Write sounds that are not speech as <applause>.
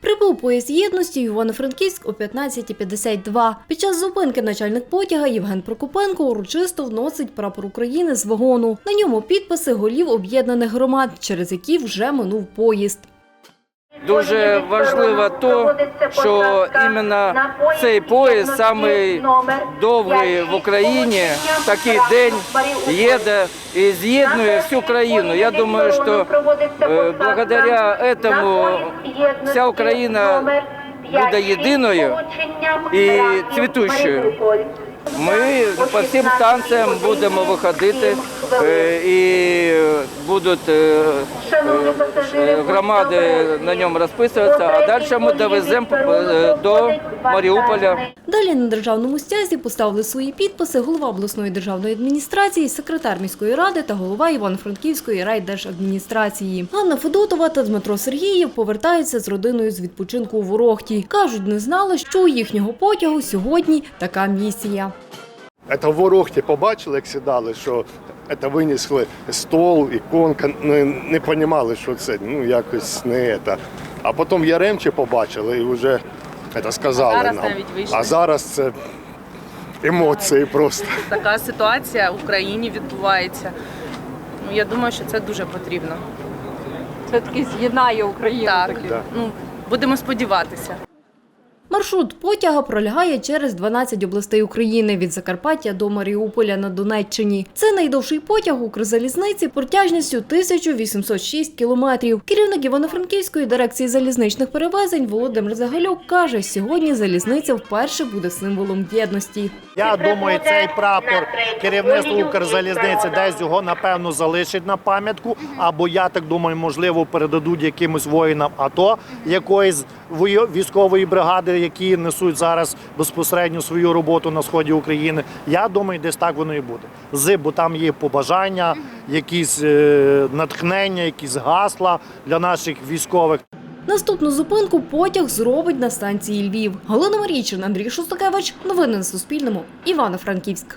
Прибув поїзд єдності Івано-Франківськ о 15.52. Під час зупинки начальник потяга Євген Прокопенко урочисто вносить прапор України з вагону. На ньому підписи голів об'єднаних громад, через які вже минув поїзд. Дуже важливо то, що іменно цей поїзд самий довгий в Україні, такий день їде і з'єднує всю країну. Я думаю, що е, благодаря этому вся Україна буде єдиною і цвітущою. Ми по всім станціям будемо виходити е, і будуть е, е, громади на ньому розписуватися, а далі ми довеземо е, до Маріуполя. Далі на державному стязі поставили свої підписи голова обласної державної адміністрації, секретар міської ради та голова Івано-Франківської райдержадміністрації. Ганна Федотова та Дмитро Сергієв повертаються з родиною з відпочинку у Ворохті. Кажуть, не знали, що у їхнього потягу сьогодні така місія. Це в Ворохті побачили, як сідали, що це винесли стол, іконка, ну, не розуміли, що це ну, якось не це. А потім в Яремчі побачили і вже це сказали Зараз нам. навіть вийшли. А зараз це емоції просто. <laughs> Така ситуація в Україні відбувається. Ну, я думаю, що це дуже потрібно. Це таки з'єднає Україну. Так, таки. Да. ну, будемо сподіватися. Маршрут потяга пролягає через 12 областей України від Закарпаття до Маріуполя на Донеччині. Це найдовший потяг Укрзалізниці протяжністю 1806 кілометрів. Керівник Івано-Франківської дирекції залізничних перевезень Володимир Загалюк каже, сьогодні залізниця вперше буде символом єдності. Я думаю, цей прапор керівництво Укрзалізниці десь його напевно залишить на пам'ятку. Або я так думаю, можливо, передадуть якимось воїнам АТО якоїсь військової бригади, які несуть зараз безпосередньо свою роботу на сході України. Я думаю, десь так воно і буде. З, бо там є побажання, якісь е, натхнення, якісь гасла для наших військових. Наступну зупинку потяг зробить на станції Львів. Галина Марійчин, Андрій Шостакевич. Новини на Суспільному. Івано-Франківськ.